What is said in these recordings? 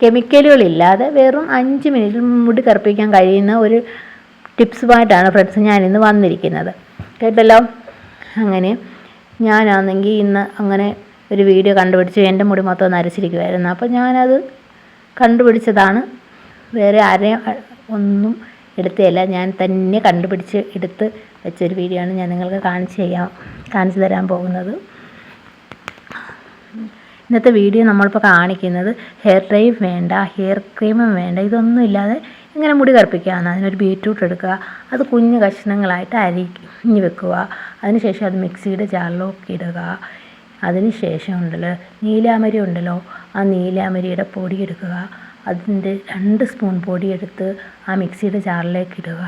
കെമിക്കലുകളില്ലാതെ വെറും അഞ്ച് മിനിറ്റിൽ മുടി കറുപ്പിക്കാൻ കഴിയുന്ന ഒരു ടിപ്സുമായിട്ടാണ് ഫ്രണ്ട്സ് ഇന്ന് വന്നിരിക്കുന്നത്. കേട്ടല്ലോ? അങ്ങനെ ഞാനാണെങ്കിൽ ഇന്ന് അങ്ങനെ ഒരു വീഡിയോ കണ്ടുപിടിച്ചു എന്റെ മുടി മൊത്തം നരച്ചിരിക്കുമായിരുന്നു അപ്പോൾ ഞാനത് കണ്ടുപിടിച്ചതാണ്. വേറെ ആരെയും ഒന്നും എടുത്തതല്ല. ഞാൻ തന്നെ കണ്ടുപിടിച്ച് എടുത്ത് വെച്ചൊരു വീഡിയോ ആണ് ഞാൻ നിങ്ങൾക്ക് കാണിച്ചു ചെയ്യാം കാണിച്ചു തരാൻ പോകുന്നത്. ഇന്നത്തെ വീഡിയോ നമ്മളിപ്പോൾ കാണിക്കുന്നത് ഹെയർ ഡ്രൈ വേണ്ട ഹെയർ ക്രീമും വേണ്ട ഇതൊന്നും ഇല്ലാതെ ഇങ്ങനെ മുടി കറുപ്പിക്കാവുന്ന അതിനൊരു ബീറ്റ്റൂട്ട് എടുക്കുക അത് കുഞ്ഞു കഷ്ണങ്ങളായിട്ട് അരിഞ്ഞ് വെക്കുക അതിനുശേഷം അത് മിക്സിയുടെ ജാറിലൊക്കെ ഇടുക. അതിനുശേഷം ഉണ്ടല്ലോ നീലാമരി ഉണ്ടല്ലോ ആ നീലാമരിയുടെ പൊടി എടുക്കുക. അതിന്റെ രണ്ട് സ്പൂൺ പൊടി എടുത്ത് ആ മിക്സിയുടെ ജാറിലേക്ക് ഇടുക.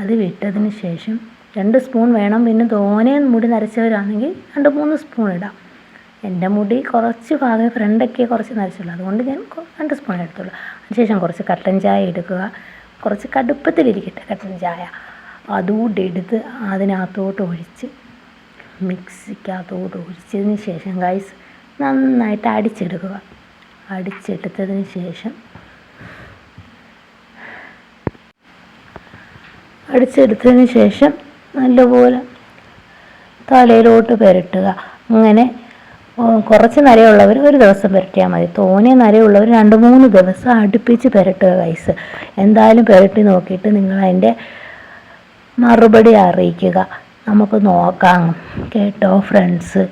അത് വിട്ടതിന് ശേഷം രണ്ട് സ്പൂൺ വേണം പിന്നെ തോനെ മുടി നരച്ചവരാണെങ്കിൽ രണ്ട് മൂന്ന് സ്പൂൺ ഇടാം. എന്റെ മുടി കുറച്ച് ഭാഗം ഫ്രണ്ടൊക്കെ കുറച്ച് നരച്ചുള്ളൂ. അതുകൊണ്ട് ഞാൻ രണ്ട് സ്പൂൺ എടുത്തുള്ളൂ. അതിനുശേഷം കുറച്ച് കട്ടൻ ചായ എടുക്കുക. കുറച്ച് കടുപ്പത്തിലിരിക്കട്ടെ കട്ടൻ ചായ. അതുകൂടി എടുത്ത് അതിനകത്തോട്ട് ഒഴിച്ച് മിക്സിക്കകത്തോട്ട് ഒഴിച്ചതിന് ശേഷം ഗൈസ് നന്നായിട്ട് അടിച്ചെടുക്കുക. അടിച്ചെടുത്തതിന് ശേഷം അടിച്ചെടുത്തതിന് ശേഷം നല്ലപോലെ തലയിലോട്ട് പുരട്ടുക. അങ്ങനെ കുറച്ച് നരയുള്ളവർ ഒരു ദിവസം പുരട്ടിയാൽ മതി. തോനെ നരയുള്ളവർ രണ്ട് മൂന്ന് ദിവസം അടുപ്പിച്ച് പുരട്ടുക വയസ്സ് എന്തായാലും പുരട്ടി നോക്കിയിട്ട് നിങ്ങൾ അതിന്റെ മറുപടി അറിയിക്കുക. നമുക്ക് നോക്കാം. കേട്ടോ ഫ്രണ്ട്സ്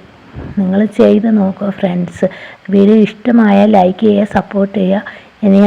നിങ്ങൾ ചെയ്ത് നോക്കുക ഫ്രണ്ട്സ് വീഡിയോ ഇഷ്ടമായാൽ ലൈക്ക് ചെയ്യുക സപ്പോർട്ട് ചെയ്യുക. ഇനി